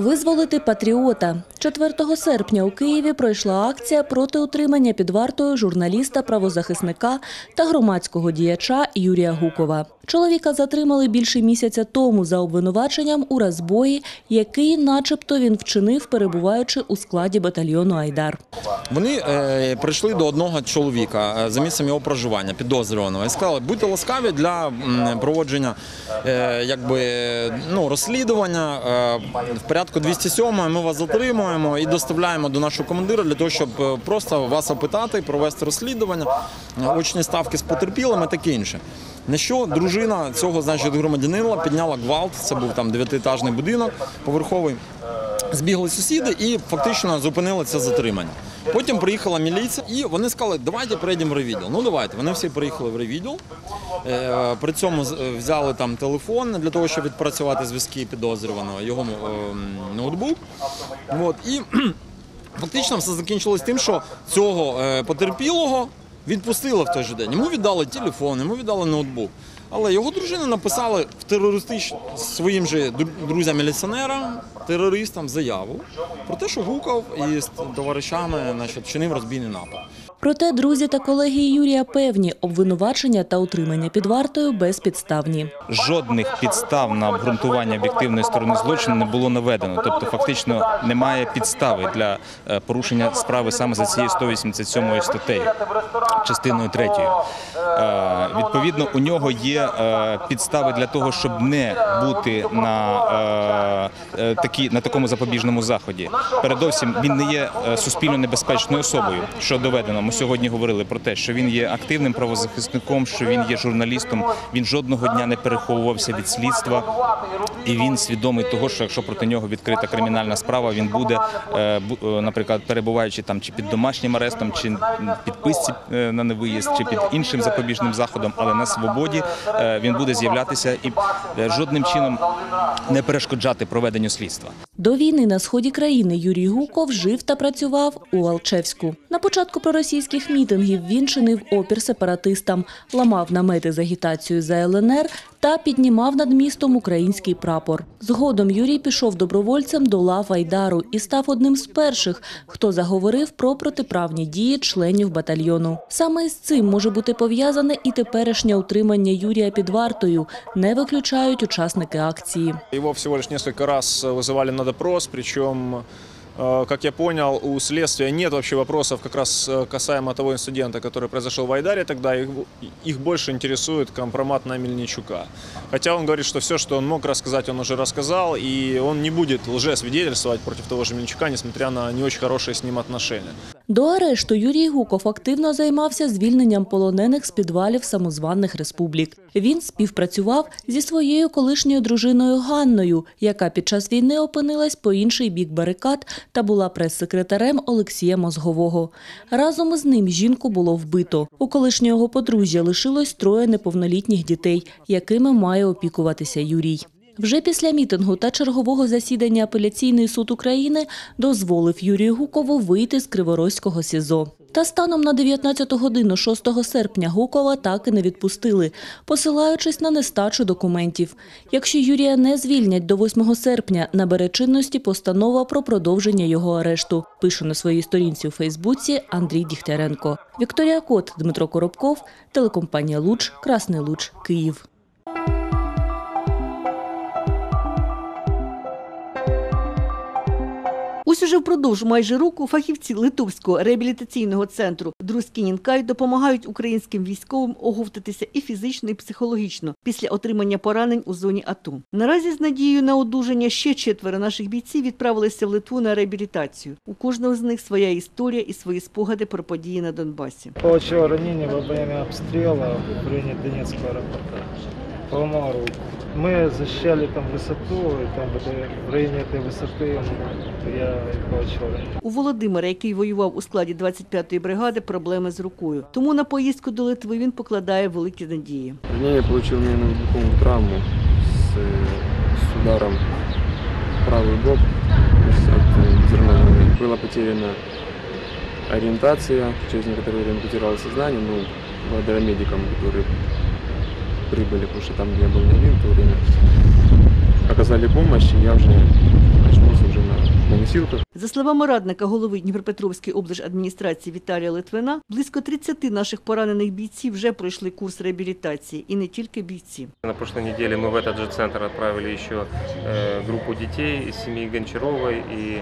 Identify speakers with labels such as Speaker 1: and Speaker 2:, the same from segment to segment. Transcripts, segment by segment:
Speaker 1: Визволити патріота 4 серпня у Києві пройшла акція проти утримання під вартою журналіста, правозахисника та громадського діяча Юрія Гукова. Чоловіка затримали більше місяця тому за обвинуваченням у розбої, який, начебто, він вчинив, перебуваючи у складі батальйону Айдар.
Speaker 2: Вони е, прийшли до одного чоловіка е, за місцем його проживання, підозрюваного, і сказали, будьте ласкаві для проводження е, якби, ну, розслідування е, в порядку 207 ми вас затримуємо і доставляємо до нашого командира для того, щоб е, просто вас опитати, провести розслідування, е, очні ставки з потерпілими, таке інше. На що дружина цього значить громадянина підняла гвалт, це був там дев'ятиетажний будинок поверховий. Збігли сусіди і фактично зупинили це затримання. Потім приїхала міліція, і вони сказали, давайте перейдемо в райвідділ. Ну давайте. Вони всі приїхали в райвідділ. Е, При цьому е, взяли там телефон для того, щоб відпрацювати зв'язки підозрюваного, його ем, ноутбук. От, і фактично все закінчилось тим, що цього е, потерпілого відпустили в той же день. Йому віддали телефон, йому віддали ноутбук. Але його дружина написала в терористич своїм же друзям-міліціонерам, терористам заяву про те, що Гуков із товаришами значить, чинив розбійний напад.
Speaker 1: Проте друзі та колеги Юрія певні, обвинувачення та утримання під вартою безпідставні.
Speaker 3: жодних підстав на обґрунтування об'єктивної сторони злочину не було наведено. Тобто, фактично немає підстави для е, порушення справи саме за цією 187 статтею, частиною 3. Відповідно, у нього є е, підстави для того, щоб не бути на, е, е, такі, на такому запобіжному заході. Передовсім він не є е, суспільно небезпечною особою, що доведено. Ми сьогодні говорили про те, що він є активним правозахисником, що він є журналістом. Він жодного дня не переховувався від слідства, і він свідомий того, що якщо проти нього відкрита кримінальна справа, він буде, е, е, наприклад, перебуваючи там чи під домашнім арестом, чи підписці е, на невиїзд, чи під іншим запобіжним заходом, але на свободі він буде з'являтися і жодним чином не перешкоджати проведенню слідства.
Speaker 1: До війни на сході країни Юрій Гуков жив та працював у Алчевську. На початку проросійських мітингів він чинив опір сепаратистам, ламав намети з агітацією за ЛНР та піднімав над містом український прапор. Згодом Юрій пішов добровольцем до лав Айдару і став одним з перших, хто заговорив про протиправні дії членів батальйону. Саме із цим може бути пов'язане і теперішнє утримання Юрія під вартою, не виключають учасники акції.
Speaker 4: Его всего лишь несколько раз э, вызывали на допрос, причем, э, как я понял, у следствия нет вообще вопросов как раз э, касаемо того инцидента, который произошел в Айдаре тогда. Их, их больше интересует компромат на Мельничука. Хотя он говорит, что все, что он мог рассказать, он уже рассказал, и он не будет лжесвидетельствовать против того же Мельничука, несмотря на не очень хорошие с ним отношения.
Speaker 1: До арешту Юрій Гуков активно займався звільненням полонених з підвалів самозваних республік. Він співпрацював зі своєю колишньою дружиною Ганною, яка під час війни опинилась по інший бік барикад та була прес-секретарем Олексія Мозгового. Разом із ним жінку було вбито. У колишнього подружжя лишилось троє неповнолітніх дітей, якими має опікуватися Юрій. Вже після мітингу та чергового засідання апеляційний суд України дозволив Юрію Гукову вийти з Криворозького СІЗО. Та станом на 19 годину 6 серпня Гукова так і не відпустили, посилаючись на нестачу документів. Якщо Юрія не звільнять до 8 серпня, набере чинності постанова про продовження його арешту, пише на своїй сторінці у Фейсбуці Андрій Дігтяренко. Вікторія Кот, Дмитро Коробков, телекомпанія Луч, Красний Луч, Київ.
Speaker 5: Ось уже впродовж майже року фахівці Литовського реабілітаційного центру Друзкінінкай допомагають українським військовим оговтатися і фізично, і психологічно після отримання поранень у зоні АТО. Наразі з надією на одужання ще четверо наших бійців відправилися в Литву на реабілітацію. У кожного з них своя історія і свої спогади про події на Донбасі.
Speaker 6: Получил ранение во время обстрела в районе Донецкого аэропорта. Поломал руку. Мы защищали там высоту, и там в, этой- в районе этой высоты ну, я и получил ранение.
Speaker 5: У Володимира, який воював у складі 25-ї бригади, проблеми з рукою. Тому на поїздку до Литви він покладає великі надії.
Speaker 7: Ранение я получил нейроглюковую травму с, э, с ударом в правый бок то есть от э, взрывного. Была потеряна ориентация, через некоторое время потерял сознание, но благодаря медикам, которые прибыли, потому что там я был не один в то время, оказали помощь, и я уже очнулся уже на, на носилках.
Speaker 5: За словами радника голови Дніпропетровської облдержадміністрації Віталія Литвина, близько 30 наших поранених бійців вже пройшли курс реабілітації, і не тільки бійці.
Speaker 8: На прошлой неделе мы в этот же центр отправили еще э, группу детей из семьи Гончаровой и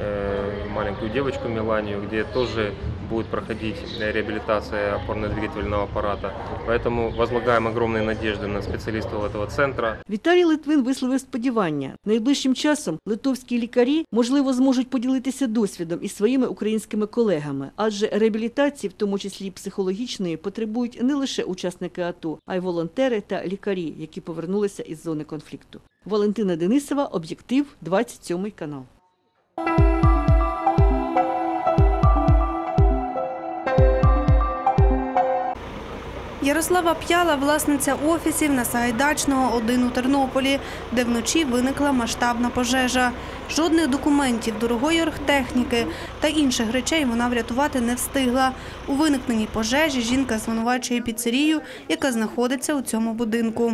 Speaker 8: э, маленькую девочку Меланию, где тоже будет проходить э, реабилитация опорно-двигательного аппарата. Поэтому возлагаем огромные надежды на специалистов этого центра.
Speaker 5: Віталій Литвин висловив сподівання. Найближчим часом литовські лікарі, можливо, зможуть поділитися досвідом із своїми українськими колегами, адже реабілітації, в тому числі й психологічної, потребують не лише учасники АТО, а й волонтери та лікарі, які повернулися із зони конфлікту. Валентина Денисова, об'єктив, 27 канал.
Speaker 9: Ярослава П'яла – власниця офісів на Сагайдачного, 1 у Тернополі, де вночі виникла масштабна пожежа. Жодних документів, дорогої оргтехніки та інших речей вона врятувати не встигла. У виникненій пожежі жінка звинувачує піцерію, яка знаходиться у цьому будинку.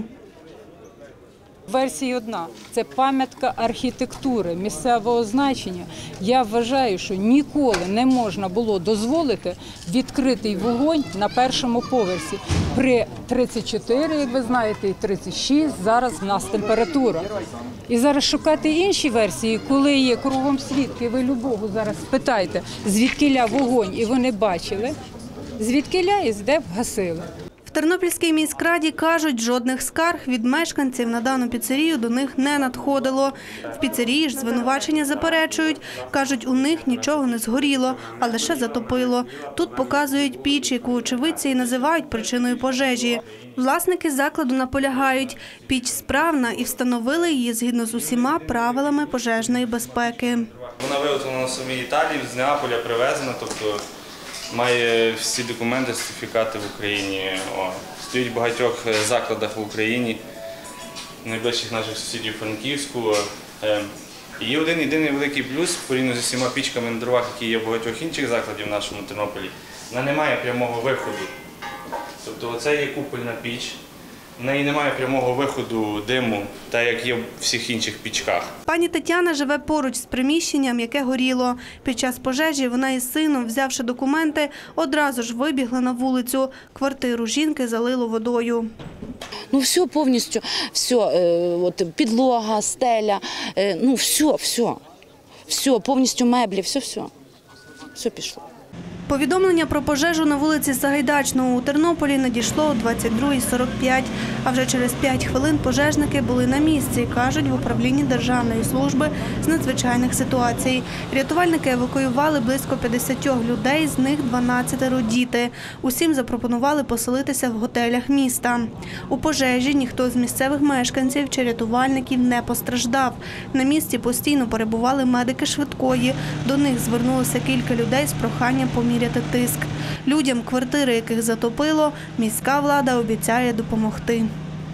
Speaker 10: Версія одна це пам'ятка архітектури місцевого значення. Я вважаю, що ніколи не можна було дозволити відкритий вогонь на першому поверсі. При 34, як ви знаєте, і 36 зараз в нас температура. І зараз шукати інші версії, коли є кругом свідки, ви любого зараз спитайте, звідкиля вогонь, і вони бачили, звідкиля і де вгасили.
Speaker 9: В Тернопільській міськраді кажуть, жодних скарг від мешканців на дану піцерію до них не надходило. В піцерії ж звинувачення заперечують. Кажуть, у них нічого не згоріло, а лише затопило. Тут показують піч, яку очевидці і називають причиною пожежі. Власники закладу наполягають, піч справна і встановили її згідно з усіма правилами пожежної безпеки.
Speaker 3: Вона виготовлена в самій Італії, з Неаполя привезена, тобто має всі документи, сертифікати в Україні. О, стоїть в багатьох е, закладах в Україні, найближчих наших сусідів Франківську. Е, Є один єдиний великий плюс порівняно з усіма пічками на дровах, які є в багатьох інших закладів в нашому Тернополі. Вона не має прямого виходу. Тобто оце є купольна піч. В неї немає прямого виходу диму, так як є в всіх інших пічках.
Speaker 9: Пані Тетяна живе поруч з приміщенням, яке горіло. Під час пожежі вона із сином, взявши документи, одразу ж вибігла на вулицю. Квартиру жінки залило водою.
Speaker 11: Ну, все повністю, все, от підлога, стеля, е, ну, все, все, все, повністю меблі, все, все, все пішло.
Speaker 9: Повідомлення про пожежу на вулиці Сагайдачного у Тернополі надійшло о 22.45. А вже через 5 хвилин пожежники були на місці, кажуть в управлінні Державної служби з надзвичайних ситуацій. Рятувальники евакуювали близько 50 людей, з них 12 діти. Усім запропонували поселитися в готелях міста. У пожежі ніхто з місцевих мешканців чи рятувальників не постраждав. На місці постійно перебували медики швидкої. До них звернулося кілька людей з проханням поміряти тиск. Людям, квартири яких затопило, міська влада обіцяє допомогти.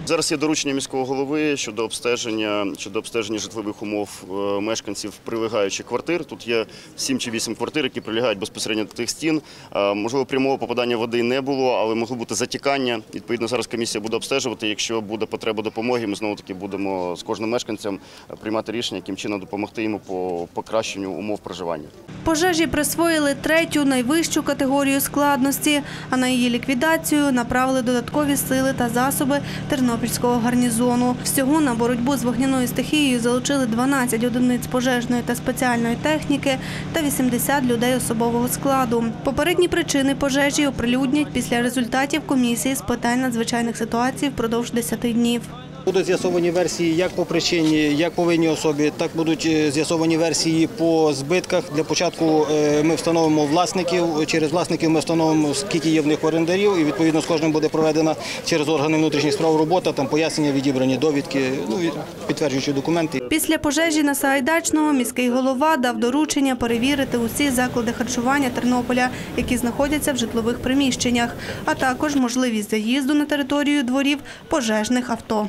Speaker 12: Зараз є доручення міського голови щодо обстеження щодо обстеження житлових умов е, мешканців прилегаючих квартир. Тут є 7 чи 8 квартир, які прилягають безпосередньо до тих стін. Е, Можливо, прямого попадання води не було, але могло бути затікання. Відповідно, зараз комісія буде обстежувати. Якщо буде потреба допомоги, ми знову таки будемо з кожним мешканцем приймати рішення, яким чином допомогти йому по покращенню умов проживання.
Speaker 9: Пожежі присвоїли третю найвищу категорію складності, а на її ліквідацію направили додаткові сили та засоби Тернопільського гарнізону. Всього на боротьбу з вогняною стихією залучили 12 одиниць пожежної та спеціальної техніки та 80 людей особового складу. Попередні причини пожежі оприлюднять після результатів комісії з питань надзвичайних ситуацій впродовж 10 днів.
Speaker 13: Будуть з'ясовані версії як по причині, як по винній особі, так будуть е, з'ясовані версії по збитках. Для початку е, ми встановимо власників. Через власників ми встановимо, скільки є в них орендарів, і відповідно з кожним буде проведена через органи внутрішніх справ робота, там пояснення, відібрані довідки, ну і підтверджуючі документи.
Speaker 9: Після пожежі на Сагайдачного міський голова дав доручення перевірити усі заклади харчування Тернополя, які знаходяться в житлових приміщеннях, а також можливість заїзду на територію дворів пожежних авто.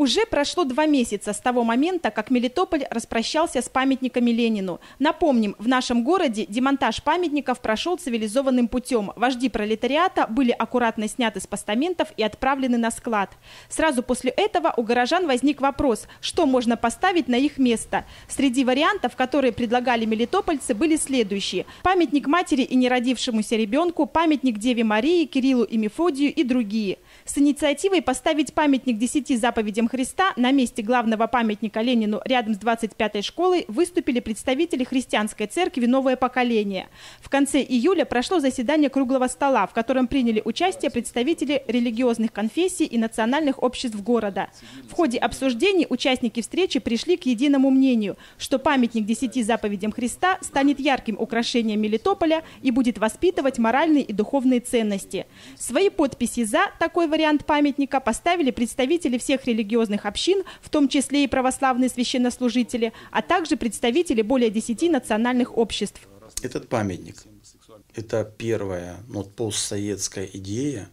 Speaker 14: Уже прошло два месяца с того момента, как Мелитополь распрощался с памятниками Ленину. Напомним, в нашем городе демонтаж памятников прошел цивилизованным путем. Вожди пролетариата были аккуратно сняты с постаментов и отправлены на склад. Сразу после этого у горожан возник вопрос, что можно поставить на их место. Среди вариантов, которые предлагали мелитопольцы, были следующие. Памятник матери и неродившемуся ребенку, памятник Деве Марии, Кириллу и Мефодию и другие. С инициативой поставить памятник десяти заповедям Христа на месте главного памятника Ленину рядом с 25-й школой выступили представители христианской церкви «Новое поколение». В конце июля прошло заседание круглого стола, в котором приняли участие представители религиозных конфессий и национальных обществ города. В ходе обсуждений участники встречи пришли к единому мнению, что памятник десяти заповедям Христа станет ярким украшением Мелитополя и будет воспитывать моральные и духовные ценности. Свои подписи за такой вариант памятника поставили представители всех религиозных общин, в том числе и православные священнослужители, а также представители более 10 национальных обществ.
Speaker 15: Этот памятник – это первая ну, постсоветская идея,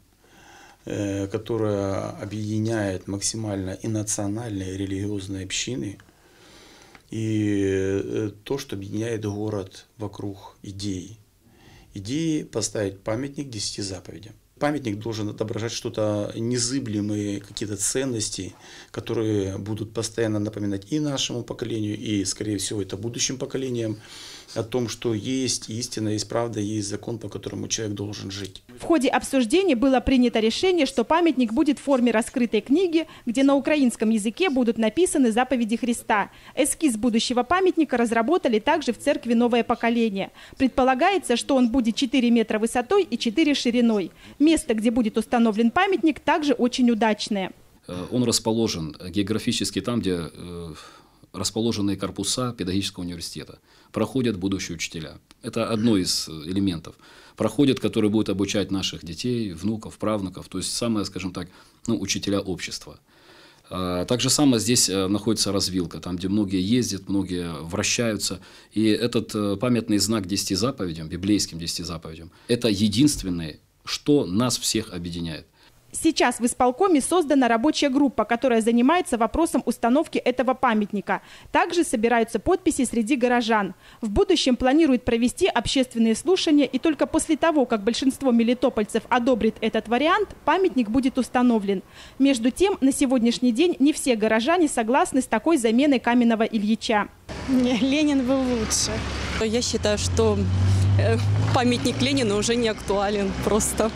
Speaker 15: э, которая объединяет максимально и национальные, и религиозные общины, и э, то, что объединяет город вокруг идеи. Идеи поставить памятник десяти заповедям. Памятник должен отображать что-то незыблемые, какие-то ценности, которые будут постоянно напоминать и нашему поколению, и, скорее всего, это будущим поколениям о том, что есть истина, есть правда, есть закон, по которому человек должен жить.
Speaker 14: В ходе обсуждений было принято решение, что памятник будет в форме раскрытой книги, где на украинском языке будут написаны заповеди Христа. Эскиз будущего памятника разработали также в церкви «Новое поколение». Предполагается, что он будет 4 метра высотой и 4 шириной. Место, где будет установлен памятник, также очень удачное.
Speaker 16: Он расположен географически там, где э, расположенные корпуса педагогического университета. Проходят будущие учителя. Это одно из элементов. Проходят, которые будут обучать наших детей, внуков, правнуков, то есть самое, скажем так, ну, учителя общества. Так же самое здесь э, находится развилка, там, где многие ездят, многие вращаются. И этот э, памятный знак десяти заповедям, библейским десяти заповедям, это единственное, что нас всех объединяет.
Speaker 14: Сейчас в исполкоме создана рабочая группа, которая занимается вопросом установки этого памятника. Также собираются подписи среди горожан. В будущем планируют провести общественные слушания, и только после того, как большинство мелитопольцев одобрит этот вариант, памятник будет установлен. Между тем, на сегодняшний день не все горожане согласны с такой заменой каменного Ильича.
Speaker 17: Не, Ленин был лучше. Я считаю, что памятник Ленину уже не актуален просто.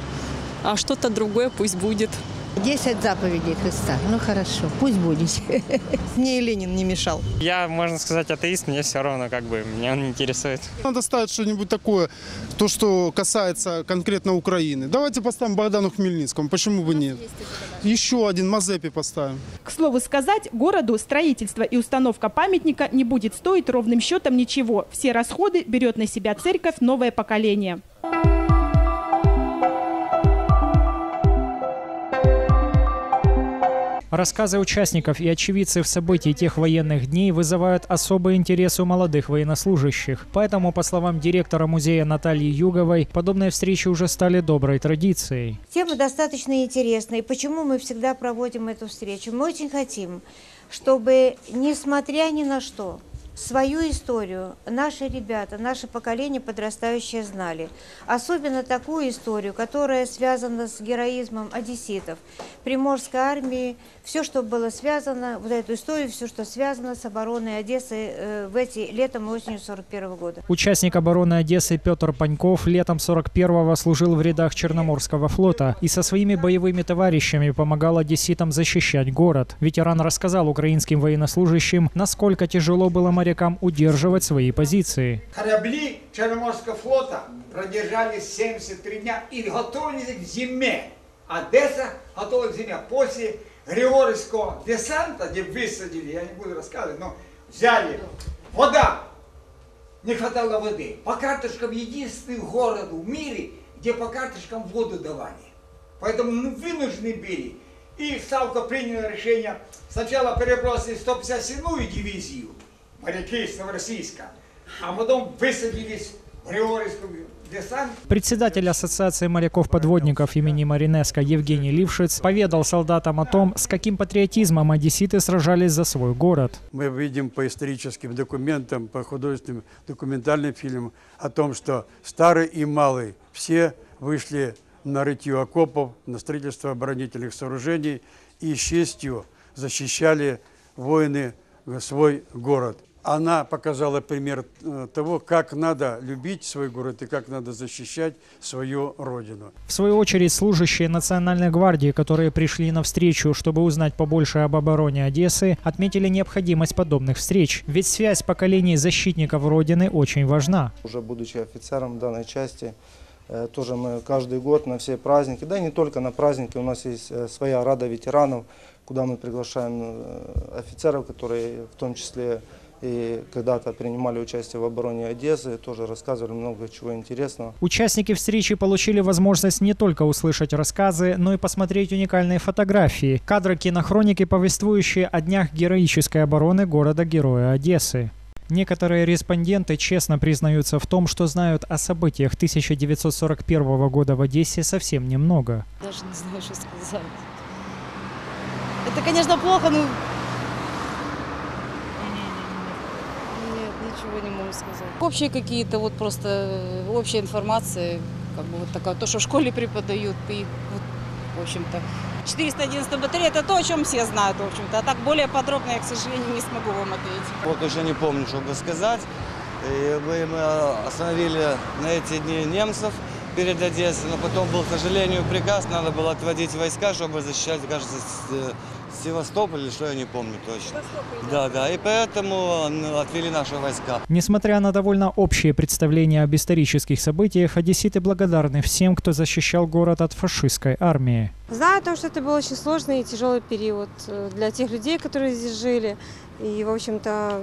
Speaker 17: А что-то другое пусть будет.
Speaker 18: Десять заповедей Христа. Ну хорошо, пусть будет.
Speaker 19: Мне и Ленин не мешал.
Speaker 20: Я, можно сказать, атеист, мне все равно, как бы, меня он не интересует.
Speaker 21: Надо ставить что-нибудь такое, то, что касается конкретно Украины. Давайте поставим Богдану Хмельницкому, почему бы нет? Еще один Мазепи поставим.
Speaker 14: К слову сказать, городу строительство и установка памятника не будет стоить ровным счетом ничего. Все расходы берет на себя церковь «Новое поколение».
Speaker 22: Рассказы участников и очевидцев событий тех военных дней вызывают особый интерес у молодых военнослужащих. Поэтому, по словам директора музея Натальи Юговой, подобные встречи уже стали доброй традицией.
Speaker 23: Тема достаточно интересная. И почему мы всегда проводим эту встречу? Мы очень хотим, чтобы, несмотря ни на что, свою историю наши ребята, наше поколение подрастающее знали. Особенно такую историю, которая связана с героизмом одесситов, Приморской армии, все, что было связано, вот эту историю, все, что связано с обороной Одессы э, в эти летом и осенью 41 года.
Speaker 22: Участник обороны Одессы Петр Паньков летом 41-го служил в рядах Черноморского флота и со своими боевыми товарищами помогал одесситам защищать город. Ветеран рассказал украинским военнослужащим, насколько тяжело было морякам удерживать свои позиции.
Speaker 24: Корабли Черноморского флота продержались 73 дня и готовились к зиме. Одесса готовилась к зиме. После Григорьевского десанта, где высадили, я не буду рассказывать, но взяли вода. Не хватало воды. По карточкам единственный город в мире, где по карточкам воду давали. Поэтому мы вынуждены были. И Ставка приняла решение сначала перебросить 157-ю дивизию, моряки из Новороссийска, а потом высадились в десант.
Speaker 22: Председатель Ассоциации моряков-подводников имени Маринеско Евгений Лившиц поведал солдатам о том, с каким патриотизмом одесситы сражались за свой город.
Speaker 25: Мы видим по историческим документам, по художественным документальным фильмам о том, что старый и малый все вышли на рытье окопов, на строительство оборонительных сооружений и с честью защищали воины свой город. Она показала пример э, того, как надо любить свой город и как надо защищать свою родину.
Speaker 22: В свою очередь, служащие Национальной гвардии, которые пришли на встречу, чтобы узнать побольше об обороне Одессы, отметили необходимость подобных встреч. Ведь связь поколений защитников Родины очень важна.
Speaker 26: Уже будучи офицером данной части, э, тоже мы каждый год на все праздники, да и не только на праздники, у нас есть э, своя рада ветеранов, куда мы приглашаем офицеров, которые в том числе и когда-то принимали участие в обороне Одессы, тоже рассказывали много чего интересного.
Speaker 22: Участники встречи получили возможность не только услышать рассказы, но и посмотреть уникальные фотографии, кадры кинохроники, повествующие о днях героической обороны города-героя Одессы. Некоторые респонденты честно признаются в том, что знают о событиях 1941 года в Одессе совсем немного.
Speaker 27: Даже не знаю, что сказать. Это, конечно, плохо, но... Нет, ничего не могу сказать. Общие какие-то вот просто э, общая информация, как бы вот такая, то, что в школе преподают, и вот, в общем-то. 411 батарея – это то, о чем все знают, в общем-то. А так более подробно я, к сожалению, не смогу вам ответить.
Speaker 28: Вот уже не помню, что бы сказать. И мы мы остановили на эти дни немцев перед Одессой, но потом был, к сожалению, приказ, надо было отводить войска, чтобы защищать, кажется, э, Севастополь что, я не помню точно. Да, да, и поэтому отвели наши войска.
Speaker 22: Несмотря на довольно общее представление об исторических событиях, одесситы благодарны всем, кто защищал город от фашистской армии.
Speaker 29: Знаю о том, что это был очень сложный и тяжелый период э, для тех людей, которые здесь жили. И, в общем-то,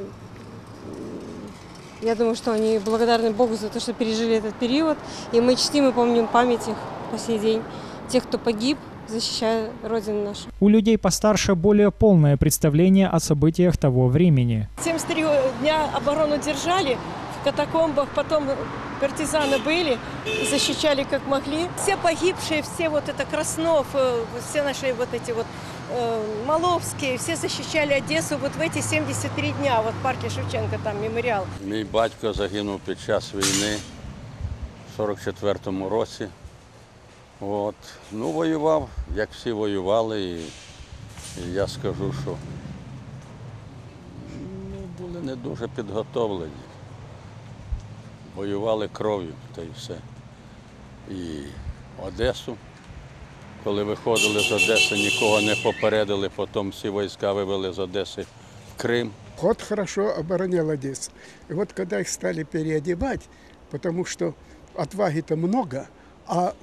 Speaker 29: я думаю, что они благодарны Богу за то, что пережили этот период. И мы чтим и помним память их по сей день, тех, кто погиб, защищая Родину нашу.
Speaker 22: У людей постарше более полное представление о событиях того времени.
Speaker 30: 73 дня оборону держали в катакомбах, потом партизаны были, защищали как могли. Все погибшие, все вот это Краснов, э, все наши вот эти вот э, Маловские, все защищали Одессу вот в эти 73 дня, вот в парке Шевченко там меморіал.
Speaker 31: Мій батько загинув під час війни в 44-му році. От. Ну, воював, як всі воювали, і, і я скажу, що ну, були не дуже підготовлені. Воювали кров'ю та й все. І Одесу, коли виходили з Одеси, нікого не попередили, потім всі війська вивели з Одеси в Крим.
Speaker 32: Ход хорошо оборонял Одессу. И вот когда их стали переодевать, потому что отваги-то много, а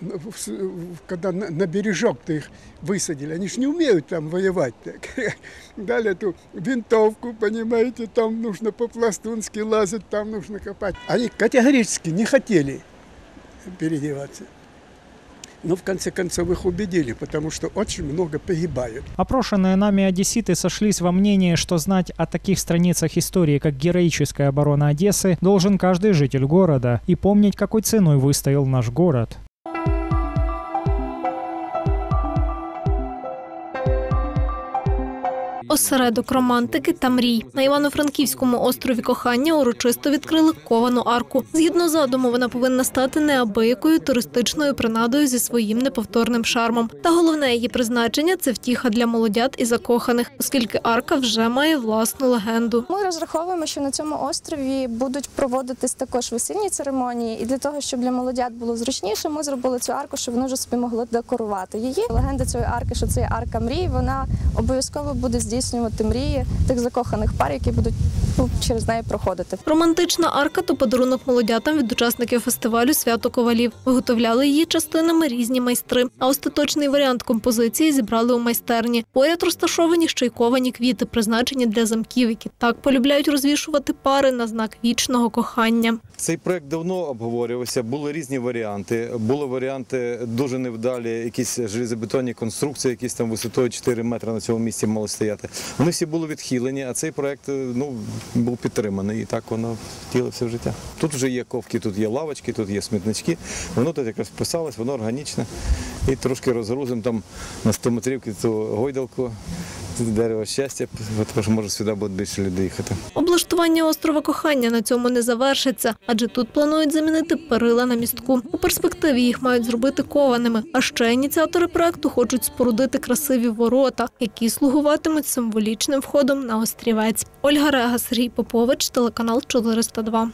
Speaker 32: когда на, на бережок-то их высадили, они же не умеют там воевать. Так. Дали эту винтовку, понимаете, там нужно по-пластунски лазать, там нужно копать. Они категорически не хотели переодеваться. Но в конце концов их убедили, потому что очень много погибают.
Speaker 22: Опрошенные нами одесситы сошлись во мнении, что знать о таких страницах истории, как героическая оборона Одессы, должен каждый житель города и помнить, какой ценой выстоял наш город.
Speaker 33: Осередок романтики та мрій на Івано-Франківському острові кохання урочисто відкрили ковану арку. Згідно задуму, вона повинна стати неабиякою туристичною принадою зі своїм неповторним шармом. Та головне її призначення це втіха для молодят і закоханих, оскільки арка вже має власну легенду.
Speaker 34: Ми розраховуємо, що на цьому острові будуть проводитись також весільні церемонії, і для того, щоб для молодят було зручніше, ми зробили цю арку, щоб вони вже собі могли декорувати її. Легенда цієї арки, що це арка мрій, вона обов'язково буде здійснювати мрії тих закоханих пар, які будуть ну, через неї проходити.
Speaker 33: Романтична арка то подарунок молодятам від учасників фестивалю Свято ковалів. Виготовляли її частинами різні майстри. А остаточний варіант композиції зібрали у майстерні. Поряд розташовані ще й ковані квіти, призначені для замків, які так полюбляють розвішувати пари на знак вічного кохання.
Speaker 35: Цей проект давно обговорювався, були різні варіанти. Були варіанти дуже невдалі, якісь железобетонні конструкції, якісь там висотою 4 метри на цьому місці мали стояти. Вони всі були відхилені, а цей проект е, ну, був підтриманий. І так воно втілився в життя. Тут вже є ковки, тут є лавочки, тут є смітнички. Воно тут якраз вписалось, воно органічне. І трошки розгрузимо там на 100 метрівки цю гойдалку, дерево щастя, тому що може сюди буде більше людей їхати.
Speaker 33: Облаштування острова кохання на цьому не завершиться, адже тут планують замінити перила на містку. У перспективі їх мають зробити кованими. А ще ініціатори проекту хочуть спорудити красиві ворота, які слугуватимуть символічним входом на острівець. Ольга Рега, Сергій Попович, телеканал 402.